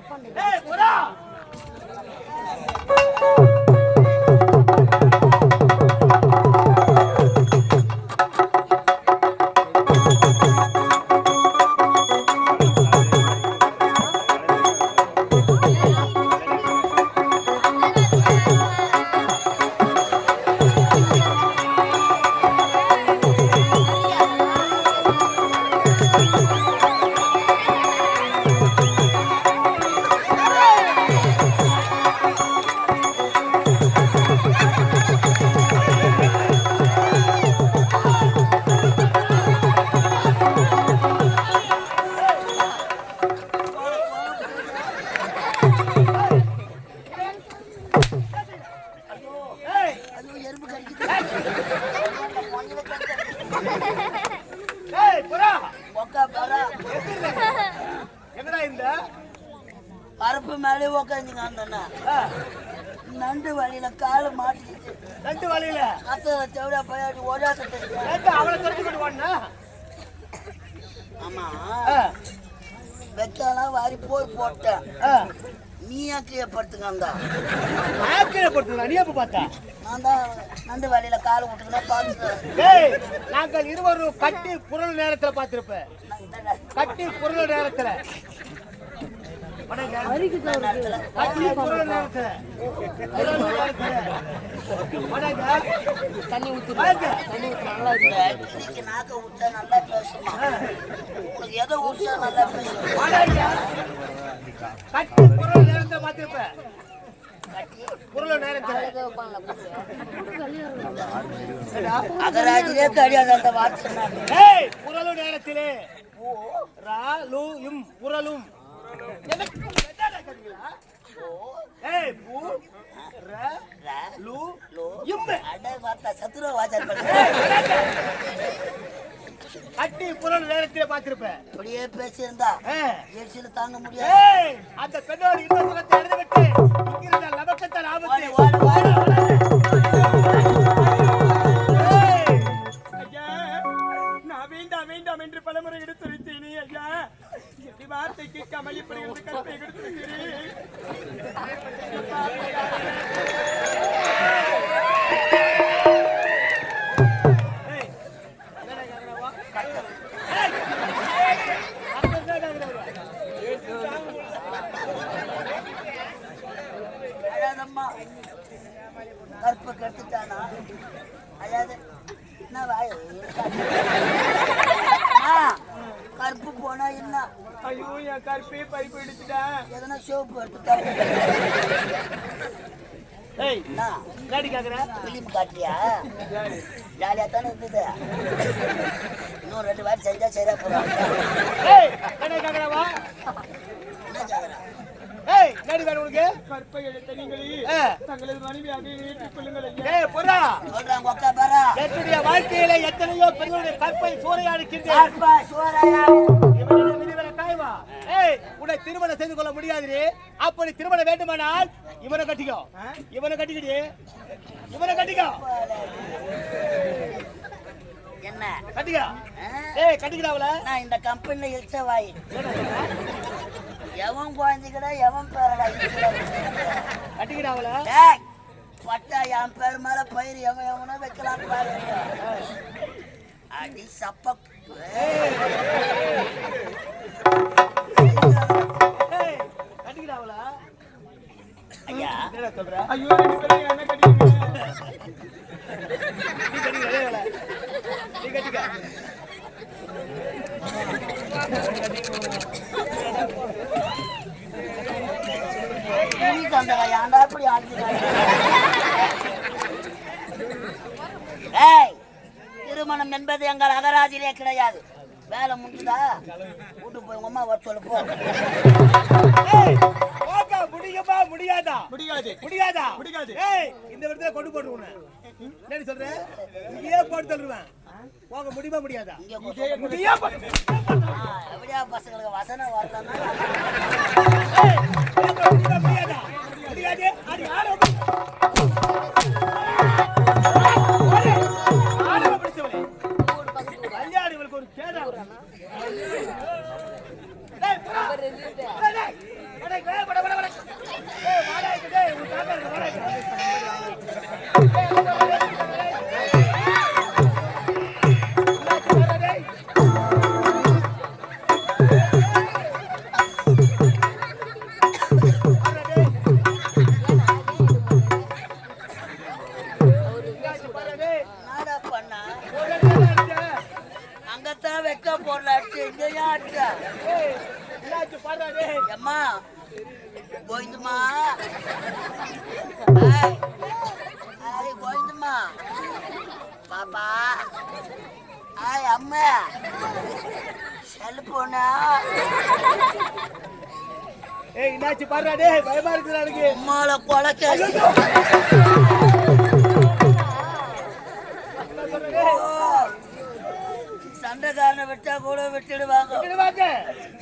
போயிருப்பா ஆமா. ஆ, வெத்தெல்லாம் வாரி போர் போட்டேன். நீ ஆக்கில போட்டுங்களா நீ எப்ப பார்த்தா? நான் தான் நண்டு வழியில காலை விட்டுக்கினா பார்த்துக்கிறேன் ஏய் நாங்கள் இருவரும் கட்டி புரள் நேரத்துல பார்த்திருப்பேன். கட்டி புரள் நேரத்துல வணக்கம். கட்டி புரள் நேரத்துல புரள் நேரத்துல. வணக்கம். தண்ணி ஊத்தி வணக்கம். தண்ணி ஊத்தி நல்லா இருக்கு நாக்க விட்டா நல்லா பேசுமா உனக்கு எதை விட்டா நல்லா பேசுமா அகராஜிலே அந்த வார்த்தை நேரத்திலே லு இம் நேரத்திலே பார்த்திருப்பேன் இப்படியே பேசியிருந்தா ஏய், தாங்க முடியாது அந்த பெண்ணோடு இன்னொரு எழுதி விட்டு இங்கிருந்த லபக்கத்தால் ஆபத்து வேண்டாம் என்று பலமுறை எடுத்துரைத்தேனே ஐயா எப்படி வார்த்தை கேட்காமல் இப்படி ஒரு கருத்தை எடுத்துரைத்தீரே ஏய், கட்டுத்தானா என்ன வாய் போனா என்ன? ஐயோ என் கற்பே பறிப்பு எடுத்துட்டேன் எதனா சோப்பு எடுத்து. ஏய், என்ன? என்னடி கேக்குற? பிலிம் காட்டியா? ஜாலியா தானே இருந்தது. இன்னும் ரெண்டு வாரம் செஞ்சா சரியா போறாங்க ஏய், என்னடா கேக்குறாவா? என்ன ஜாகரா ஏய், என்னடி வேணும் உனக்கு? கற்பை எடுத்த நீங்களே. தங்களது மனைவியாக ஏற்றுக் கொள்ளுங்கள். ஐயா ஏய், பொறா, சொல்றாங்க ஒக்கா பாரா. என்னுடைய வாழ்க்கையில எத்தனையோ பெண்களுடைய கற்பை சூறையாடுகின்றேன். கற்பா சோறாயா உன்னை திருமணம் செய்து கொள்ள முடியாது அப்படி திருமணம் வேண்டுமானால் இவனை கட்டிக்கோ. இவனை கட்டிக்கிடி. இவனை கட்டிக்கோ. என்ன? கட்டிக்கோ? ஏய் கட்டிக்கிடா அவள. நான் இந்த கம்பெனில இழுச்ச வாய். எவன் குழந்தைக்கடா எவன் பேரடா டேய், பட்டா என் பேர் மேல பயிர் எவன் எவனோ வைக்கலாம் பாரு. அடி சப்ப ஐயா. என்னடா சொல்ற? ஐயோ ரெண்டு பேரும் என்ன கட்டிக்கிறீங்க நீ கட்டிக்கிடா ஏய் கட்டிக்க ஏன்டா இப்படி திருமணம் என்பது எங்கள் அகராதியிலே கிடையாது. வேலை முடிஞ்சுதா? வீட்டுக்கு போய் உங்க அம்மா வர சொல்லு போ. முடியுமா? முடியாதா? முடியாது. முடியாதா? முடியாது. ஏய் இந்த இடத்துல கொண்டு போட்டுருவேன் என்ன சொல்றேன் இங்கேயே போட்டு தள்ளுவேன். போக முடியுமா முடியாதா? முடியா பசங்களுக்கு வசனம் வரலாம் முடியாதா? ஏய், என்னாச்சு, பாருடா, டேய், பயமா இருக்குடா எனக்கு. அம்மால டேய்? சண்டைக்காரனை விட்டா கூட விட்டுடுவாங்க இங்க வாங்க.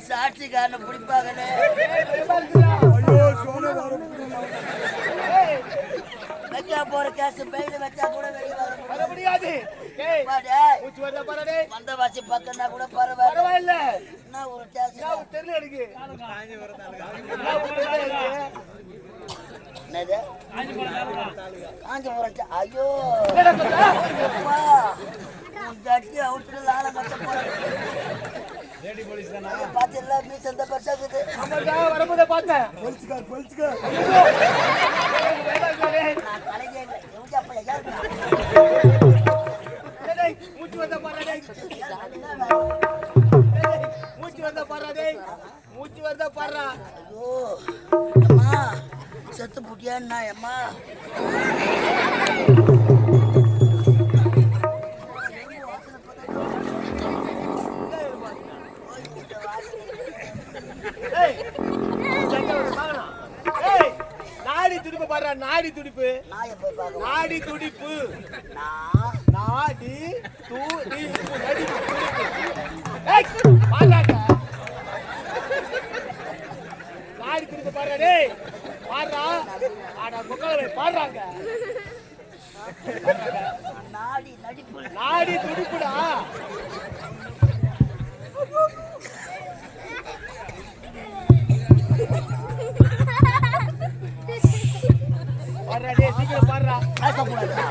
சாட்சிக்காரனை பிடிப்பாங்களே ஏய், பயமா இருக்குடா. வைக்க போற கேஸ் பெயில வச்சா கூட வெளியே வர முடியாது. மூச்சு வருதா, பாருடா, டேய். வந்த வாசி பக்கம்னா கூட பரவாயில்ல. பரவாயில்ல. என்ன ஒரு கேஸ் தெரியல எனக்கு. என்னது? காஞ்சிபுரம் ஐயோ. தட்டி அவுட்டு ஆள போறேன் ஆமாடா, வரும்போதே பார்த்தேன். பயமா இருக்குடா, டேய். நான் கலைஞர் இல்லை எவ்வளோ அப்பா ஐயா டேய், டேய், மூச்சு வருதா, பாருடா, டேய். டேய், மூச்சு வருதா, பாருடா, டேய். மூச்சு வருதா, பாருடா. ஐயோ அம்மா செத்து புட்டியான்னா அம்மா ஏய், சண்டை வருது, வாங்கலாம். ஏய், நாடி துடிப்பு? பாருடா, நாடி துடிப்பு. நாடி துடிப்பு. நாடி துடிப்பு. நாடி துடிப்பு பாருடா, டேய். பாருடா. அட, முக்கால பாடுறாங்க. நாடி நடிப்பு. நாடி துடிப்புடா. பேசக்கூடாது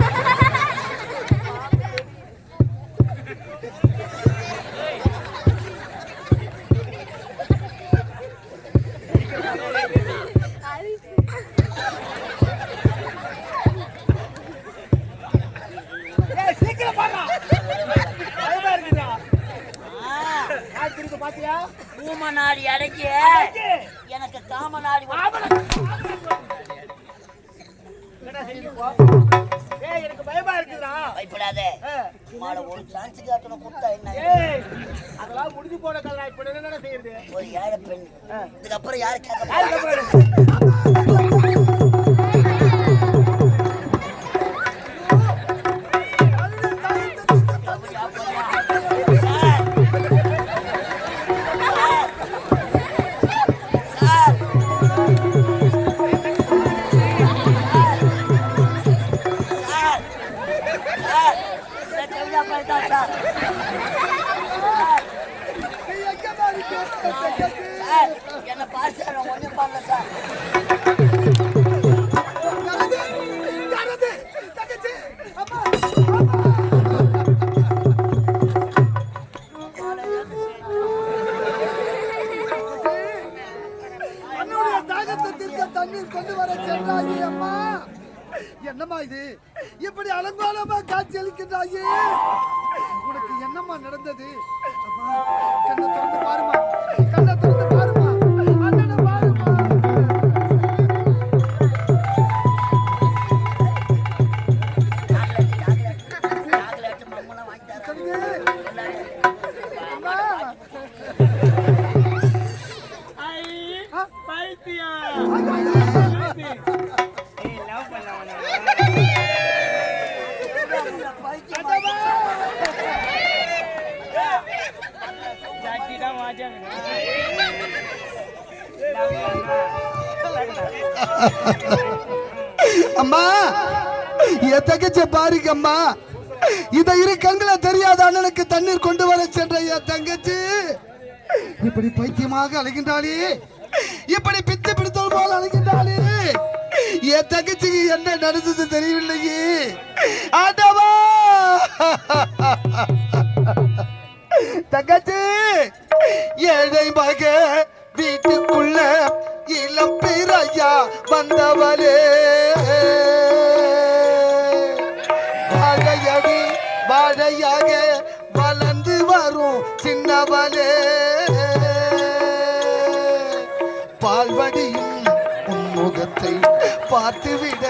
தாகத்தை தீர்க்க தண்ணீர் கொண்டு வர சென்றாயி அம்மா. என்னம்மா இது? இப்படி அலங்கோலமா காட்சி அளிக்கின்றாயே. உனக்கு என்னம்மா நடந்தது? அம்மா கண்ணை திறந்து பாருமா கண்ணை அம்மா எத்தகச்ச பாருக்கம்மா இத இரு கண்களை தெரியாத அண்ணனுக்கு தண்ணீர் கொண்டு வர சென்ற என் தங்கச்சி. இப்படி பைத்தியமாக அழைகின்றாளே. இப்படி பித்து பிடித்தல் போல அழைகின்றாளே. என் தங்கச்சிக்கு என்ன நடந்தது தெரியவில்லையே. ஆட்டவா தங்கச்சி! ஏழை மக வீட்டுக்குள்ள இளம் பிறையா வந்தவளே. வாழையடி வாழையாக வளர்ந்து வரும் சின்னவளே. பால்வடியும் உன்முகத்தை பார்த்துவிட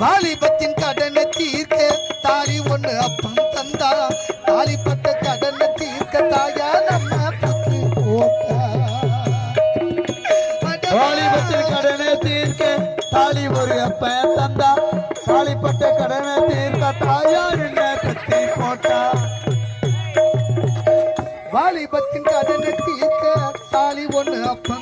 வாலிபத்தின் கடனை தீர்க்க தாலி ஒண்ணு அப்பம் தந்தா. தாலி பட்ட கடனை தீர்க்க தாயா நம்ம பத்து போட்டா. வாலிபத்தின் கடனை தீர்க்க தாலி ஒரு அப்பன் தந்தா. தாலி பட்ட கடனை தீர்க்க தாயா என்ன கத்தி போட்டா. வாலிபத்தின் கடனை தீர்க்க தாலி ஒண்ணு அப்ப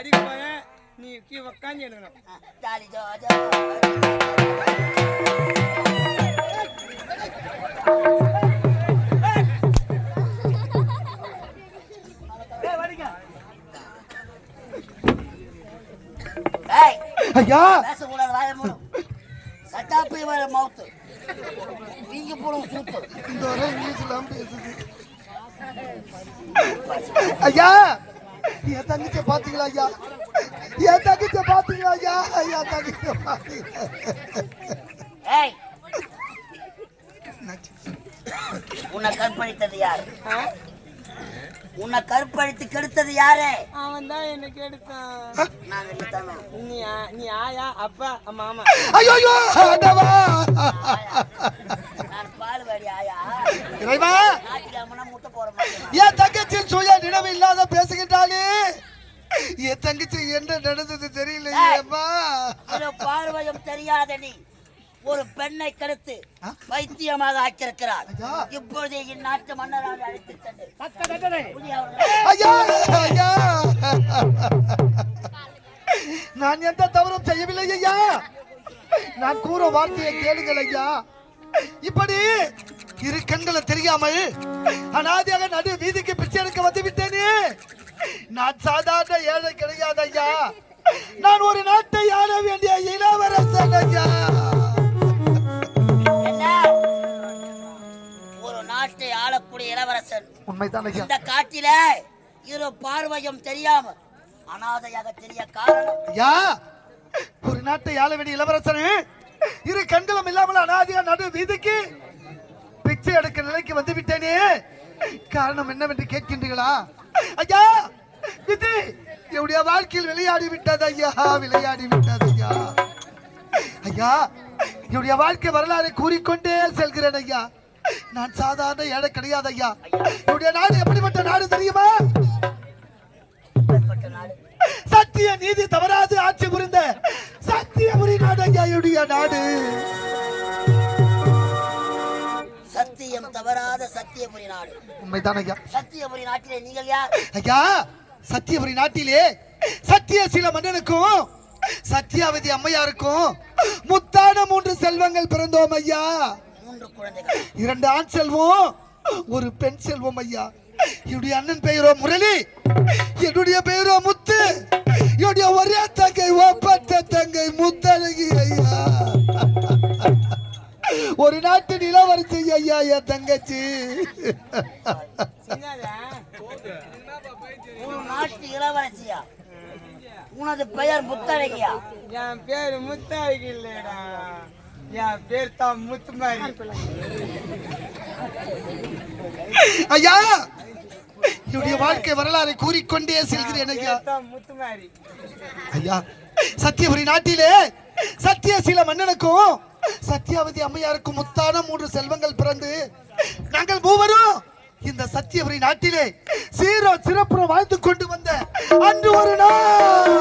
அடிக்க போறேன். நீ கீ உக்காந்து எடுக்கணும் ஜாலி ஜோ, ஐயா! பேசக்கூடாது, வாயை மூடு. சட்டாப்பை வர மவுத்து வீங்கி போடும் சூத்து இந்த வரை இங்கிலீஷ்லாம் பேசுது. ஐயா! என் தங்கச்சியை பாத்தீங்களா ஐயா? என் தங்கச்சியை பாத்தீங்களா ஐயா? என் தங்கச்சியை உன்னை கற்பழித்தது யாரு? உன்னை கற்பழித்து கெடுத்தது யாரு? அவன் தான் என்ன கெடுத்தான். நீ நீ ஆயா அப்பா மாமா. ஐயோ ஐயோ ஆண்டவா! நான் பால்வாடி ஆயா. இறைவா! ஞாயிற்றுக்கிழமை முட்டை என் தங்கச்சி சுய நினைவு இல்லாத பேசுகின்றாளே. என் தங்கச்சி என்ன நடந்தது தெரியலையே அம்மா. ஒரு பார்வையும் தெரியாத நீ ஒரு பெண்ணை கெடுத்து வைத்தியமாக ஆக்கியிருக்கிறார். இப்பொழுது இந்நாட்டு மன்னராக அழைத்து நான் எந்த தவறும் செய்யவில்லை ஐயா. நான் கூற வார்த்தையை கேளுங்கள் ஐயா. இப்படி இரு கண்களை தெரியாமல் அனாதியாக நடு வீதிக்கு பிச்சை எடுக்க வந்து விட்டேனே நான் சாதாரண ஏழை கிடையாது ஐயா. நான் ஒரு நாட்டை ஆள வேண்டிய இளவரசன் ஐயா. ஒரு நாட்டை ஆளக்கூடிய இளவரசன். உண்மைதான் இந்த காட்டில இரு பார்வையும் தெரியாம அனாதையாக தெரிய காரணம். ஐயா ஒரு நாட்டை ஆள வேண்டிய இளவரசன் இரு கண்களும் இல்லாமல் அனாதியா நடு வீதிக்கு பிச்சை எடுக்க நிலைக்கு வந்து விட்டேனே. காரணம் என்னவென்று கேட்கின்றீர்களா? ஐயா விதி. என்னுடைய வாழ்க்கையில் விளையாடி விட்டது ஐயா. விளையாடி விட்டது ஐயா. ஐயா என்னுடைய வாழ்க்கை வரலாறை கூறிக்கொண்டே செல்கிறேன் ஐயா. நான் சாதாரண ஏழை கிடையாது ஐயா. என்னுடைய நாடு எப்படிப்பட்ட நாடு தெரியுமா? சத்திய நீதி தவறாது ஆட்சி புரிந்த சத்தியபுரி நாடு ஐயா என்னுடைய நாடு. சத்தியம் தவறாத சத்தியபுரி நாடு. உண்மைதான் ஐயா. சத்தியபுரி நாட்டிலே நீங்கள் யார்? ஐயா சத்தியபுரி நாட்டிலே சத்திய சில மன்னனுக்கும் சத்தியாவதி அம்மையாருக்கும் முத்தான மூன்று செல்வங்கள் பிறந்தோம் ஐயா. மூன்று குழந்தைகள். இரண்டு ஆண் செல்வம் ஒரு பெண் செல்வம் ஐயா. என்னுடைய அண்ணன் பெயரோ முரளி என்னுடைய பெயரோ முத்து என்னுடைய ஒரே தங்கை ஒப்பற்ற தங்கை முத்தழகி ஐயா. ஒரு நாட்டு நிலவரசி ஐயா என் தங்கச்சி. சின்னதா? ஒரு நாட்டு இளவரசியா? உனது பெயர் முத்தழகியா? என் பேரு முத்தாய்க்கு இல்லடா. என் பேர் தான் முத்துமாரி. ஐயா என்னுடைய வாழ்க்கை வரலாறை கூறிக்கொண்டே செல்கிறேன் ஐயா. முத்துமாரி. ஐயா சத்தியபுரி நாட்டிலே சத்தியசீல மன்னனுக்கும் சத்தியாவதி அம்மையாருக்கு முத்தான மூன்று செல்வங்கள் பிறந்து நாங்கள் மூவரும் இந்த சத்தியபுரி நாட்டிலே சீரோ சிறப்புற வாழ்ந்து கொண்டு வந்த அன்று ஒரு நாள்.